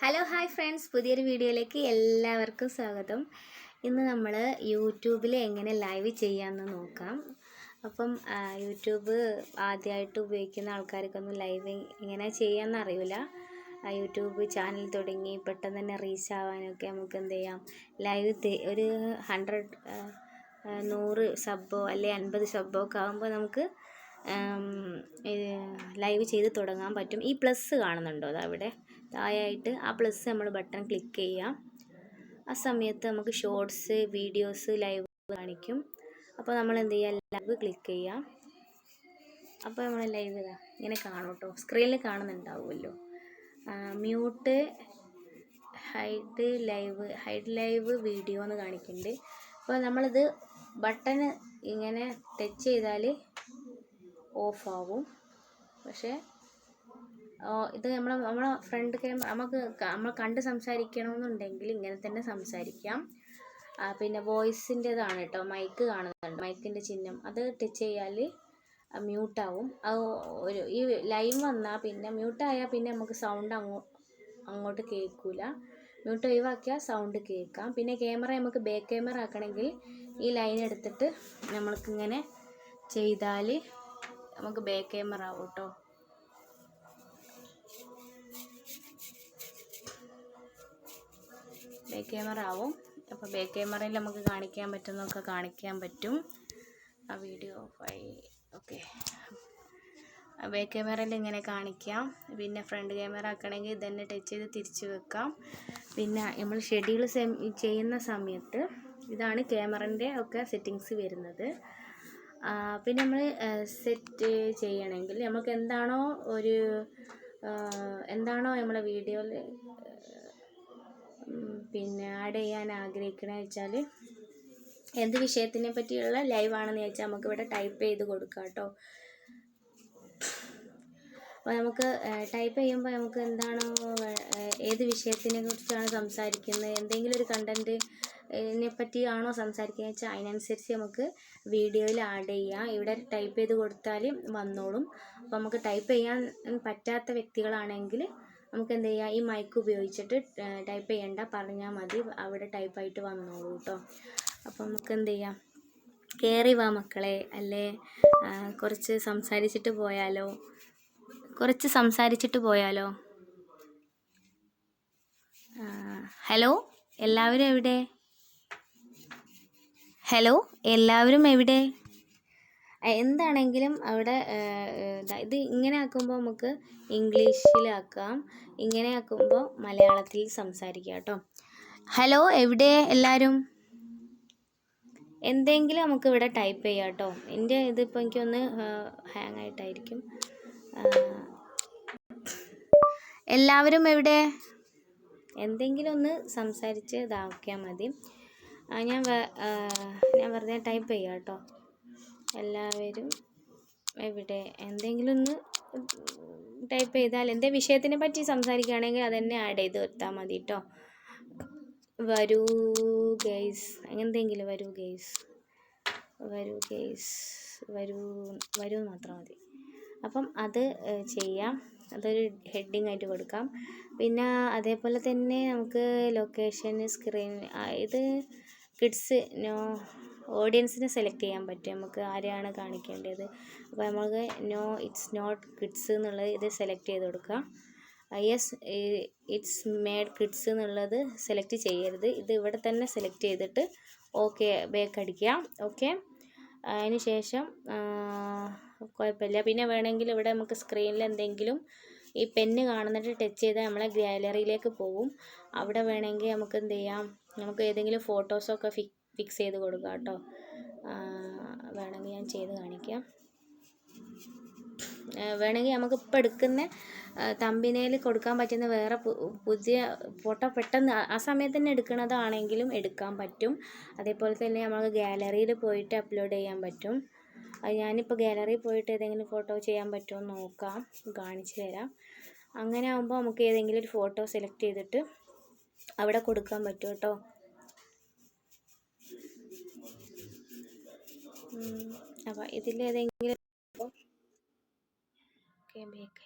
Hello hi friends പുതിയൊരു വീഡിയോയിലേക്ക് എല്ലാവർക്കും സ്വാഗതം. ഇന്ന് നമ്മൾ യൂട്യൂബിൽ എങ്ങനെ ലൈവ് ചെയ്യാമെന്ന് നോക്കാം. അപ്പം യൂട്യൂബ് ആദ്യമായിട്ട് ഉപയോഗിക്കുന്ന ആൾക്കാർക്കൊന്നും ലൈവ് എങ്ങനെ ചെയ്യാമെന്ന് അറിയില്ല യൂട്യൂബ് ചാനൽ തുടങ്ങി പെട്ടെന്ന് തന്നെ റീച്ച് ആവാനൊക്കെ നമുക്ക് എന്ത് ചെയ്യാം? ലൈവ് ഒരു ഹൺഡ്രഡ് നൂറ് സബ്ബോ അല്ലെ അൻപത് സബ്ബോ ഒക്കെ ആകുമ്പോൾ നമുക്ക് ലൈവ് ചെയ്ത് തുടങ്ങാൻ പറ്റും. ഈ പ്ലസ് കാണുന്നുണ്ടോ അതവിടെ? താഴെയായിട്ട് ആ പ്ലസ് നമ്മൾ ബട്ടൺ ക്ലിക്ക് ചെയ്യാം. ആ സമയത്ത് നമുക്ക് ഷോർട്സ് വീഡിയോസ് ലൈവ് കാണിക്കും. അപ്പോൾ നമ്മൾ എന്ത് ചെയ്യുക ലൈവ് ക്ലിക്ക് ചെയ്യാം. അപ്പോൾ നമ്മൾ ലൈവ് ഇങ്ങനെ കാണും കേട്ടോ സ്ക്രീനിൽ കാണുന്നുണ്ടാവുമല്ലോ. Mute hide live hide live video എന്ന് കാണിക്കുന്നുണ്ട്. അപ്പോൾ നമ്മളിത് ബട്ടൺ ഇങ്ങനെ ടച്ച് ചെയ്താൽ ഓഫ് ആവും പക്ഷേ ഇത് നമ്മൾ നമ്മളെ ഫ്രണ്ട് കേ നമുക്ക് നമ്മൾ കണ്ട് സംസാരിക്കണമെന്നുണ്ടെങ്കിൽ ഇങ്ങനെ തന്നെ സംസാരിക്കാം. പിന്നെ വോയിസിന്റെതാണ് കേട്ടോ മൈക്ക് കാണുന്നുണ്ട്. മൈക്കിന്റെ ചിഹ്നം. അത് ടച്ച് ചെയ്യാൽ മ്യൂട്ടാവും അത് ഒരു ഈ ലൈവ് വന്നാൽ പിന്നെ മ്യൂട്ടായാൽ പിന്നെ നമുക്ക് സൗണ്ട് അങ്ങോ അങ്ങോട്ട് കേൾക്കില്ല മ്യൂട്ട് ഒഴിവാക്കിയാൽ സൗണ്ട് കേൾക്കാം. പിന്നെ ക്യാമറ നമുക്ക് ബാക്ക് ക്യാമറ ആക്കണമെങ്കിൽ ഈ ലൈൻ എടുത്തിട്ട് നമ്മൾക്കിങ്ങനെ ചെയ്താൽ നമുക്ക് ബാക്ക് ക്യാമറ ആവും കേട്ടോ ബാക്ക് ക്യാമറ ആവും അപ്പോൾ ബാക്ക് ക്യാമറയിൽ നമുക്ക് കാണിക്കാൻ പറ്റുന്നതൊക്കെ കാണിക്കാൻ പറ്റും. ആ വീഡിയോ ഫൈ ഓക്കെ ബാക്ക് ക്യാമറയിൽ ഇങ്ങനെ കാണിക്കാം. പിന്നെ ഫ്രണ്ട് ക്യാമറ ആക്കണമെങ്കിൽ ഇതന്നെ ടച്ച് ചെയ്ത് തിരിച്ച് വെക്കാം. പിന്നെ നമ്മൾ ഷെഡ്യൂൾ ചെയ്യുന്ന സമയത്ത് ഇതാണ് ക്യാമറന്റെ ഒക്കെ സെറ്റിങ്സ് വരുന്നത്. പിന്നെ നമ്മൾ സെറ്റ് ചെയ്യണമെങ്കിൽ നമുക്ക് എന്താണോ ഒരു എന്താണോ നമ്മളെ വീഡിയോയിൽ പിന്നെ ആഡ് ചെയ്യാൻ ആഗ്രഹിക്കണമെന്ന് വെച്ചാൽ എന്ത് വിഷയത്തിനെ പറ്റിയുള്ള ലൈവ് ആണെന്ന് ചോദിച്ചാൽ നമുക്ക് ഇവിടെ ടൈപ്പ് ചെയ്ത് കൊടുക്കാം കേട്ടോ. അപ്പോൾ നമുക്ക് ടൈപ്പ് ചെയ്യുമ്പോൾ നമുക്ക് എന്താണോ ഏത് വിഷയത്തിനെ കുറിച്ചാണ് സംസാരിക്കുന്നത് എന്തെങ്കിലും ഒരു കണ്ടന്റ് ഇതിനെ പറ്റിയാണോ സംസാരിക്കുന്നത് വെച്ചാൽ അതിനനുസരിച്ച് നമുക്ക് വീഡിയോയിൽ ആഡ് ചെയ്യാം. ഇവിടെ ടൈപ്പ് ചെയ്ത് കൊടുത്താൽ വന്നോളും. അപ്പോൾ നമുക്ക് ടൈപ്പ് ചെയ്യാൻ പറ്റാത്ത വ്യക്തികളാണെങ്കിൽ നമുക്ക് എന്ത് ചെയ്യാം? ഈ മൈക്ക് ഉപയോഗിച്ചിട്ട് ടൈപ്പ് ചെയ്യണ്ട. പറഞ്ഞാൽ മതി. അവിടെ ടൈപ്പായിട്ട് വന്നോളൂ കേട്ടോ അപ്പോൾ നമുക്ക് എന്ത് ചെയ്യാം? കയറി വാ മക്കളെ. അല്ലേ? കുറച്ച് സംസാരിച്ചിട്ട് പോയാലോ? കുറച്ച് സംസാരിച്ചിട്ട് പോയാലോ? ഹലോ? എല്ലാവരും എവിടെ? ഹലോ എല്ലാവരും എവിടെ? എന്താണെങ്കിലും അവിടെ ഇത് ഇങ്ങനെ ആക്കുമ്പോൾ നമുക്ക് ഇംഗ്ലീഷിലാക്കാം. ഇങ്ങനെ ആക്കുമ്പോൾ മലയാളത്തിൽ സംസാരിക്കാം കേട്ടോ. ഹലോ എവിടെ എല്ലാവരും എന്തെങ്കിലും നമുക്ക് ഇവിടെ ടൈപ്പ് ചെയ്യാം കേട്ടോ. എന്റെ ഇതിപ്പോൾ എനിക്കൊന്ന് ഹാങ് ആയിട്ടായിരിക്കും. എല്ലാവരും എവിടെ? എന്തെങ്കിലും ഒന്ന് സംസാരിച്ച് ഇതാക്കിയാൽ മതി. ഞാൻ ഞാൻ വെറുതെ ടൈപ്പ് ചെയ്യാം കേട്ടോ. എല്ലാവരും എവിടെ എന്തെങ്കിലും ഒന്ന് ടൈപ്പ് ചെയ്താൽ എന്തേ വിഷയത്തിനെ പറ്റി സംസാരിക്കുകയാണെങ്കിൽ അതെന്നെ ആഡ് ചെയ്ത് വരുത്താൽ മതി കേട്ടോ വരൂ ഗെയ്സ് എന്തെങ്കിലും വരൂ ഗെയ്സ് വരൂ ഗെയ്സ് വരൂ വരൂ മാത്രം മതി. അപ്പം അത് ചെയ്യാം. അതൊരു ഹെഡിങ് ആയിട്ട് കൊടുക്കാം. പിന്നെ അതേപോലെ തന്നെ നമുക്ക് ലൊക്കേഷൻ സ്ക്രീൻ ഇത് കിഡ്സ് നോ ഓഡിയൻസിനെ സെലക്ട് ചെയ്യാൻ പറ്റും. നമുക്ക് ആരെയാണ് കാണിക്കേണ്ടത്? അപ്പോൾ നമുക്ക് നോ ഇറ്റ്സ് നോട്ട് കിഡ്സ് എന്നുള്ളത് ഇത് സെലക്ട് ചെയ്ത് കൊടുക്കുക യെസ് ഇറ്റ്സ് മേഡ് കിഡ്സ് എന്നുള്ളത് സെലക്ട് ചെയ്യരുത്. ഇത് ഇവിടെ തന്നെ സെലക്ട് ചെയ്തിട്ട് ഓക്കെ ബേക്ക് അടിക്കാം ഓക്കെ അതിന് ശേഷം ആ, കുഴപ്പമില്ല. പിന്നെ വേണമെങ്കിൽ ഇവിടെ നമുക്ക് സ്ക്രീനിൽ എന്തെങ്കിലും ഈ പെന്ന് കാണുന്നിട്ട് ടച്ച് ചെയ്താൽ നമ്മളെ ഗാലറിയിലേക്ക് പോകും അവിടെ വേണമെങ്കിൽ നമുക്ക് എന്ത് ചെയ്യാം? നമുക്ക് ഏതെങ്കിലും ഫോട്ടോസൊക്കെ ഫി ഫിക്സ് ചെയ്ത് കൊടുക്കാം കേട്ടോ. വേണമെങ്കിൽ ഞാൻ ചെയ്ത് കാണിക്കാം. വേണമെങ്കിൽ നമുക്ക് ഇപ്പോൾ എടുക്കുന്ന തമ്പിനയിൽ കൊടുക്കാൻ പറ്റുന്ന വേറെ പുതിയ ഫോട്ടോ പെട്ടെന്ന് ആ- ആ സമയത്ത് തന്നെ എടുക്കുന്നതാണെങ്കിലും എടുക്കാൻ പറ്റും. അതേപോലെ തന്നെ നമുക്ക് ഗാലറിയിൽ പോയിട്ട് അപ്ലോഡ് ചെയ്യാൻ പറ്റും. അത് ഞാനിപ്പോൾ ഗാലറിയിൽ പോയിട്ട് ഏതെങ്കിലും ഫോട്ടോ ചെയ്യാൻ പറ്റുമോ എന്ന് നോക്കാം. കാണിച്ചു തരാം. അങ്ങനെ ആകുമ്പോൾ നമുക്ക് ഏതെങ്കിലും ഒരു ഫോട്ടോ സെലക്ട് ചെയ്തിട്ട് അവിടെ കൊടുക്കാൻ പറ്റും കേട്ടോ. അപ്പം ഇതിലേതെങ്കിലും ഓക്കെ ബേക്ക്